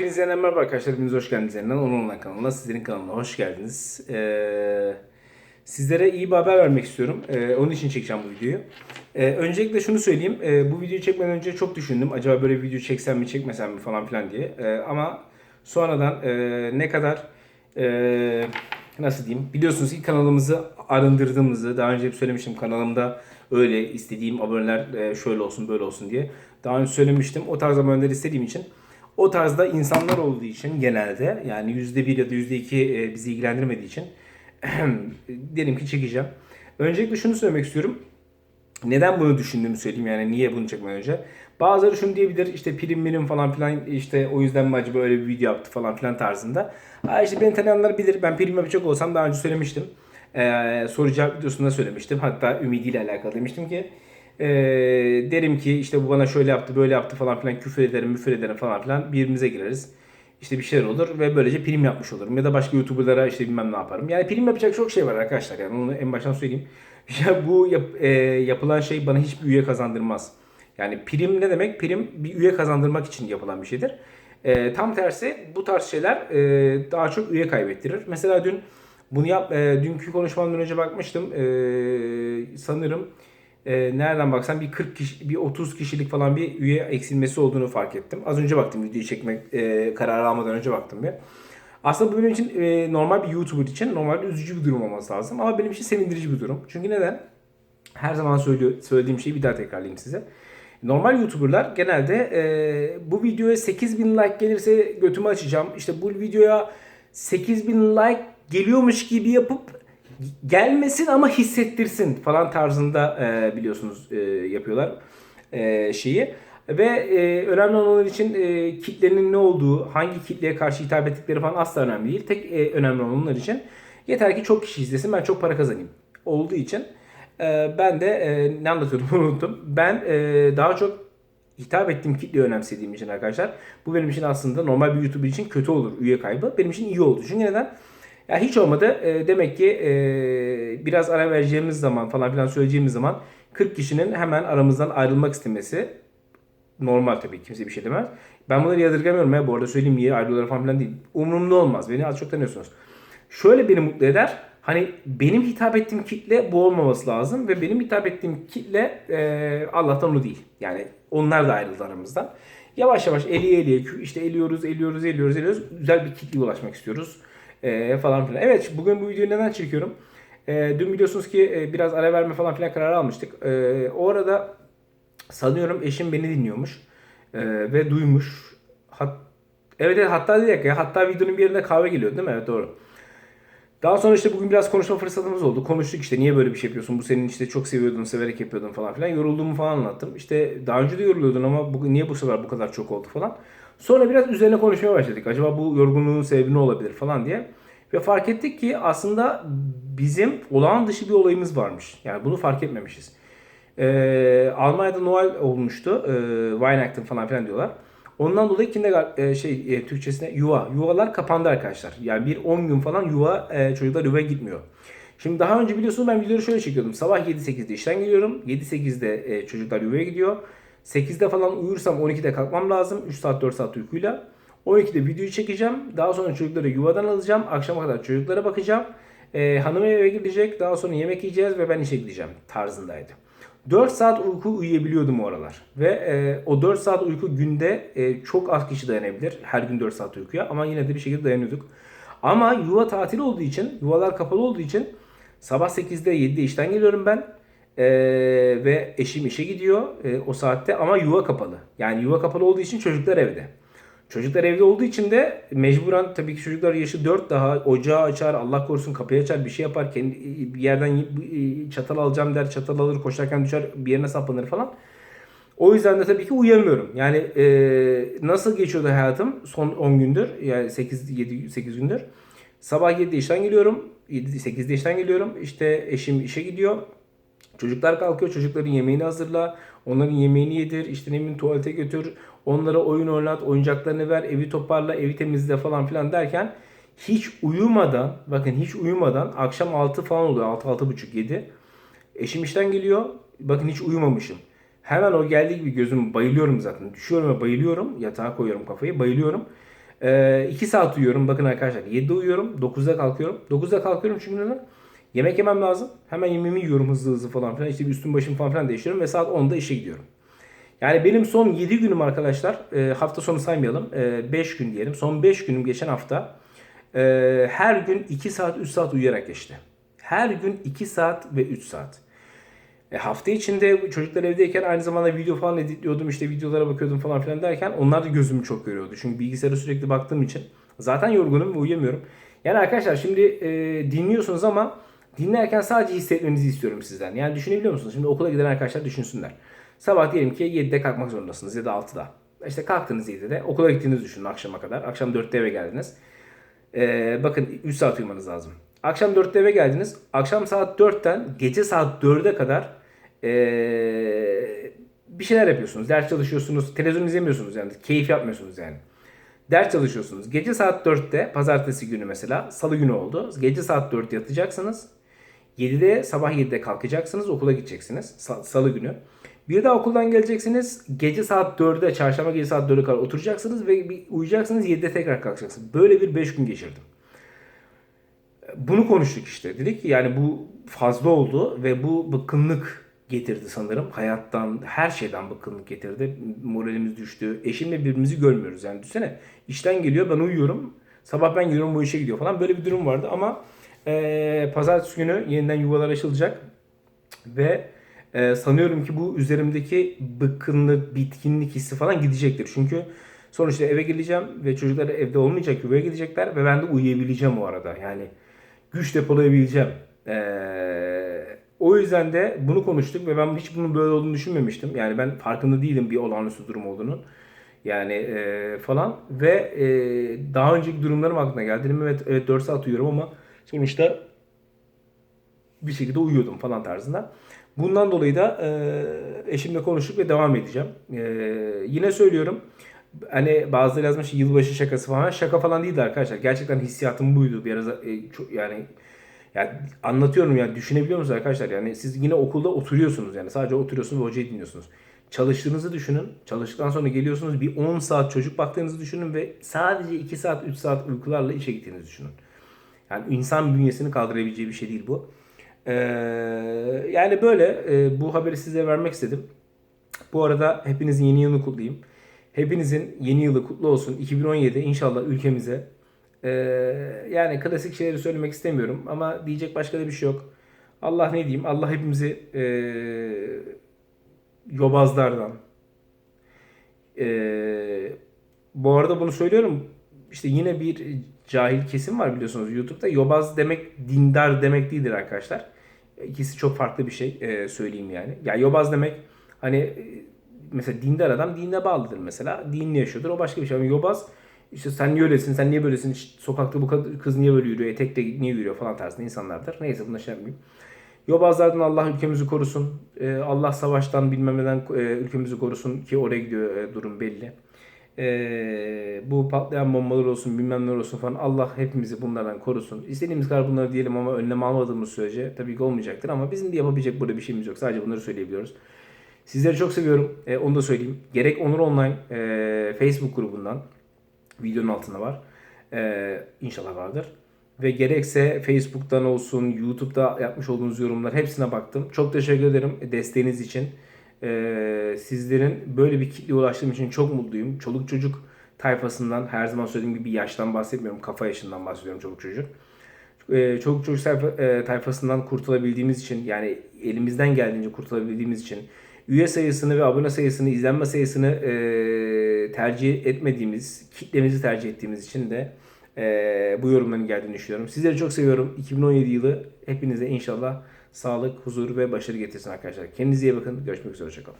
Hepinize merhaba arkadaşlar. Hepiniz hoş geldiniz. Yeniden Onun kanalına, sizlerin kanalına hoş geldiniz. Ee, sizlere iyi bir haber vermek istiyorum. Ee, onun için çekeceğim bu videoyu. Ee, öncelikle şunu söyleyeyim. Ee, bu videoyu çekmeden önce çok düşündüm. Acaba böyle bir video çeksem mi çekmesem mi falan filan diye. Ee, ama sonradan e, ne kadar e, nasıl diyeyim biliyorsunuz ki kanalımızı arındırdığımızı daha önce hep söylemiştim kanalımda öyle istediğim aboneler e, şöyle olsun böyle olsun diye daha önce söylemiştim o tarz aboneler istediğim için o tarzda insanlar olduğu için genelde yani %1 ya da %2 e, bizi ilgilendirmediği için dedim ki çekeceğim. Öncelikle şunu söylemek istiyorum. Neden bunu düşündüğümü söyleyeyim yani niye bunu çekmeden önce. Bazıları şunu diyebilir işte prim mirim falan filan işte o yüzden mi acaba öyle bir video yaptı falan filan tarzında. Ha işte beni tanıyanlar bilir ben prim yapacak olsam daha önce söylemiştim. Ee, soru cevap videosunda söylemiştim. Hatta Ümidi ile alakalı demiştim ki ee, derim ki işte bu bana şöyle yaptı böyle yaptı falan filan küfür ederim müfür ederim falan filan birbirimize gireriz. İşte bir şeyler olur ve böylece prim yapmış olurum. Ya da başka YouTuber'lara işte bilmem ne yaparım. Yani prim yapacak çok şey var arkadaşlar. Yani onu en baştan söyleyeyim. Ya bu yap, e, yapılan şey bana hiçbir üye kazandırmaz. Yani prim ne demek? Prim bir üye kazandırmak için yapılan bir şeydir. E, tam tersi bu tarz şeyler e, daha çok üye kaybettirir. Mesela dün bunu yap, e, dünkü konuşmamdan önce bakmıştım. E, sanırım e, nereden baksan bir 40 kişi, bir 30 kişilik falan bir üye eksilmesi olduğunu fark ettim. Az önce baktım videoyu çekmek e, kararı almadan önce baktım bir. Aslında bu benim için e, normal bir YouTuber için normalde üzücü bir durum olması lazım ama benim için sevindirici bir durum. Çünkü neden? Her zaman söylüyor, söylediğim şeyi bir daha tekrarlayayım size. Normal YouTuber'lar genelde e, bu videoya 8000 like gelirse götümü açacağım. İşte bu videoya 8000 like geliyormuş gibi yapıp gelmesin ama hissettirsin falan tarzında e, biliyorsunuz e, yapıyorlar e, şeyi. Ve e, önemli olan için e, kitlenin ne olduğu, hangi kitleye karşı hitap ettikleri falan asla önemli değil. Tek e, önemli olan onlar için yeter ki çok kişi izlesin ben çok para kazanayım olduğu için e, ben de e, ne anlatıyordum unuttum. Ben e, daha çok hitap ettiğim kitleyi önemsediğim için arkadaşlar bu benim için aslında normal bir YouTuber için kötü olur üye kaybı. Benim için iyi oldu. Çünkü neden? Ya hiç olmadı e, demek ki e, biraz ara vereceğimiz zaman falan filan söyleyeceğimiz zaman 40 kişinin hemen aramızdan ayrılmak istemesi normal tabii kimse bir şey demez. Ben bunları yadırgamıyorum ya bu arada söyleyeyim niye ayrılıyorlar falan filan değil. Umurumda olmaz. Beni az çok tanıyorsunuz. Şöyle beni mutlu eder. Hani benim hitap ettiğim kitle bu olmaması lazım ve benim hitap ettiğim kitle e, Allah'tan onu değil. Yani onlar da ayrıldı aramızdan. Yavaş yavaş eliye eliye işte eliyoruz, eliyoruz, eliyoruz, eliyoruz. Güzel bir kitleye ulaşmak istiyoruz e, falan filan. Evet bugün bu videoyu neden çekiyorum? E, dün biliyorsunuz ki e, biraz ara verme falan filan kararı almıştık. E, o arada sanıyorum eşim beni dinliyormuş e, ve duymuş. Hat, evet, evet hatta direkt ya hatta videonun bir yerinde kahve geliyor değil mi? Evet doğru. Daha sonra işte bugün biraz konuşma fırsatımız oldu. Konuştuk işte niye böyle bir şey yapıyorsun? Bu senin işte çok seviyordun, severek yapıyordun falan filan. Yorulduğumu falan anlattım. İşte daha önce de yoruluyordun ama bugün niye bu sefer bu kadar çok oldu falan. Sonra biraz üzerine konuşmaya başladık. Acaba bu yorgunluğun sebebi ne olabilir falan diye. Ve fark ettik ki aslında bizim olağan dışı bir olayımız varmış. Yani bunu fark etmemişiz. Ee, Almanya'da Noel olmuştu. Ee, Weihnachten falan filan diyorlar. Ondan dolayı kindergarten e, şey e, Türkçesine yuva. Yuvalar kapandı arkadaşlar. Yani bir 10 gün falan yuva e, çocuklar yuvaya gitmiyor. Şimdi daha önce biliyorsunuz ben videoları şöyle çekiyordum. Sabah 7-8'de işten geliyorum. 7-8'de e, çocuklar yuvaya gidiyor. 8'de falan uyursam 12'de kalkmam lazım. 3 saat 4 saat uykuyla. 12'de videoyu çekeceğim. Daha sonra çocukları yuvadan alacağım. Akşama kadar çocuklara bakacağım. E, hanım eve gidecek. Daha sonra yemek yiyeceğiz ve ben işe gideceğim tarzındaydı. 4 saat uyku uyuyabiliyordum o aralar. Ve e, o 4 saat uyku günde e, çok az kişi dayanabilir. Her gün 4 saat uykuya ama yine de bir şekilde dayanıyorduk. Ama yuva tatil olduğu için, yuvalar kapalı olduğu için sabah 8'de 7'de işten geliyorum ben. E, ve eşim işe gidiyor e, o saatte ama yuva kapalı. Yani yuva kapalı olduğu için çocuklar evde. Çocuklar evde olduğu için de mecburen tabii ki çocuklar yaşı 4 daha ocağı açar, Allah korusun kapıyı açar, bir şey yapar, kendi bir yerden çatal alacağım der, çatal alır, koşarken düşer, bir yerine saplanır falan. O yüzden de tabii ki uyuyamıyorum. Yani e, nasıl geçiyordu hayatım son 10 gündür, yani 8 7 8 gündür. Sabah 7'de işten geliyorum, 7 8'de işten geliyorum. İşte eşim işe gidiyor. Çocuklar kalkıyor, çocukların yemeğini hazırla, onların yemeğini yedir, işte ne tuvalete götür, onlara oyun oynat, oyuncaklarını ver, evi toparla, evi temizle falan filan derken hiç uyumadan, bakın hiç uyumadan akşam 6 falan oluyor, 6 6.30 7. Eşim işten geliyor, bakın hiç uyumamışım. Hemen o geldiği gibi gözüm bayılıyorum zaten. Düşüyorum ve bayılıyorum. Yatağa koyuyorum kafayı, bayılıyorum. 2 saat uyuyorum. Bakın arkadaşlar 7'de uyuyorum. 9'da kalkıyorum. 9'da kalkıyorum çünkü neden? Yemek yemem lazım. Hemen yemeğimi yiyorum hızlı hızlı falan filan. İşte bir üstüm başım falan filan değiştiriyorum ve saat 10'da işe gidiyorum. Yani benim son 7 günüm arkadaşlar e, hafta sonu saymayalım 5 gün diyelim. Son 5 günüm geçen hafta e, her gün 2 saat 3 saat uyuyarak geçti. Her gün 2 saat ve 3 saat. E, hafta içinde çocuklar evdeyken aynı zamanda video falan editliyordum işte videolara bakıyordum falan filan derken onlar da gözümü çok görüyordu. Çünkü bilgisayara sürekli baktığım için zaten yorgunum ve uyuyamıyorum. Yani arkadaşlar şimdi e, dinliyorsunuz ama dinlerken sadece hissetmenizi istiyorum sizden. Yani düşünebiliyor musunuz? Şimdi okula giden arkadaşlar düşünsünler. Sabah diyelim ki 7'de kalkmak zorundasınız ya da 6'da. İşte kalktınız 7'de okula gittiğinizi düşünün akşama kadar. Akşam 4'te eve geldiniz. Ee, bakın 3 saat uyumanız lazım. Akşam 4'te eve geldiniz. Akşam saat 4'ten gece saat 4'e kadar ee, bir şeyler yapıyorsunuz. Ders çalışıyorsunuz. Televizyon izlemiyorsunuz yani. Keyif yapmıyorsunuz yani. Ders çalışıyorsunuz. Gece saat 4'te pazartesi günü mesela salı günü oldu. Gece saat 4'te yatacaksınız. 7'de sabah 7'de kalkacaksınız okula gideceksiniz Sa- salı günü. Bir daha okuldan geleceksiniz. Gece saat 4'de çarşamba gece saat 4'e kadar oturacaksınız ve bir uyuyacaksınız 7'de tekrar kalkacaksınız. Böyle bir 5 gün geçirdim. Bunu konuştuk işte. Dedik ki yani bu fazla oldu ve bu bıkkınlık getirdi sanırım. Hayattan, her şeyden bıkkınlık getirdi. Moralimiz düştü. Eşimle birbirimizi görmüyoruz. Yani düşünsene işten geliyor ben uyuyorum. Sabah ben geliyorum bu işe gidiyor falan. Böyle bir durum vardı ama e, pazartesi günü yeniden yuvalar açılacak. Ve e, sanıyorum ki bu üzerimdeki bıkkınlık, bitkinlik hissi falan gidecektir. Çünkü sonuçta eve geleceğim ve çocuklar evde olmayacak, yuvaya gidecekler ve ben de uyuyabileceğim o arada. Yani güç depolayabileceğim. Ee, o yüzden de bunu konuştuk ve ben hiç bunun böyle olduğunu düşünmemiştim. Yani ben farkında değilim bir olağanüstü durum olduğunu. Yani e, falan ve e, daha önceki durumlarım aklına geldi. Dedim evet, evet 4 saat uyuyorum ama sonuçta bir şekilde uyuyordum falan tarzında. Bundan dolayı da e, eşimle konuştuk ve devam edeceğim. E, yine söylüyorum. Hani bazıları yazmış yılbaşı şakası falan. Şaka falan değildi arkadaşlar. Gerçekten hissiyatım buydu. Bir ara e, çok, yani yani anlatıyorum yani düşünebiliyor musunuz arkadaşlar? Yani siz yine okulda oturuyorsunuz yani sadece oturuyorsunuz ve hocayı dinliyorsunuz. Çalıştığınızı düşünün. Çalıştıktan sonra geliyorsunuz bir 10 saat çocuk baktığınızı düşünün ve sadece 2 saat 3 saat uykularla işe gittiğinizi düşünün. Yani insan bünyesini kaldırabileceği bir şey değil bu. Ee, yani böyle e, bu haberi size vermek istedim. Bu arada hepinizin yeni yılını kutlayayım. Hepinizin yeni yılı kutlu olsun. 2017 inşallah ülkemize e, yani klasik şeyleri söylemek istemiyorum ama diyecek başka da bir şey yok. Allah ne diyeyim? Allah hepimizi e, yobazlardan e, bu arada bunu söylüyorum. İşte yine bir cahil kesim var biliyorsunuz YouTube'da. Yobaz demek dindar demek değildir arkadaşlar. İkisi çok farklı bir şey e, söyleyeyim yani. Ya yobaz demek hani e, mesela dindar adam dine bağlıdır mesela. Dinle yaşıyordur o başka bir şey. Ama yobaz işte sen niye öylesin, sen niye böylesin, sokakta bu kız niye böyle yürüyor, etekle niye yürüyor falan tarzında insanlardır. Neyse buna şey yapmayayım. Yobazlardan Allah ülkemizi korusun. E, Allah savaştan bilmem neden e, ülkemizi korusun ki oraya gidiyor e, durum belli. Bu patlayan bombalar olsun bilmem neler olsun falan Allah hepimizi bunlardan korusun. İstediğimiz kadar bunları diyelim ama önlem almadığımız sürece tabii ki olmayacaktır ama bizim de yapabilecek burada bir şeyimiz yok. Sadece bunları söyleyebiliyoruz. Sizleri çok seviyorum. E, onu da söyleyeyim. Gerek Onur Online e, Facebook grubundan videonun altında var. E, inşallah vardır. Ve gerekse Facebook'tan olsun, YouTube'da yapmış olduğunuz yorumlar hepsine baktım. Çok teşekkür ederim desteğiniz için. Ee, sizlerin böyle bir kitleye ulaştığım için çok mutluyum. Çoluk çocuk tayfasından her zaman söylediğim gibi yaştan bahsetmiyorum. Kafa yaşından bahsediyorum çoluk çocuk. Ee, çoluk çocuk sayfa- e, tayfasından kurtulabildiğimiz için yani elimizden geldiğince kurtulabildiğimiz için üye sayısını ve abone sayısını, izlenme sayısını e, tercih etmediğimiz, kitlemizi tercih ettiğimiz için de e, bu yorumların geldiğini düşünüyorum. Sizleri çok seviyorum. 2017 yılı hepinize inşallah sağlık, huzur ve başarı getirsin arkadaşlar. Kendinize iyi bakın. Görüşmek üzere. Hoşçakalın.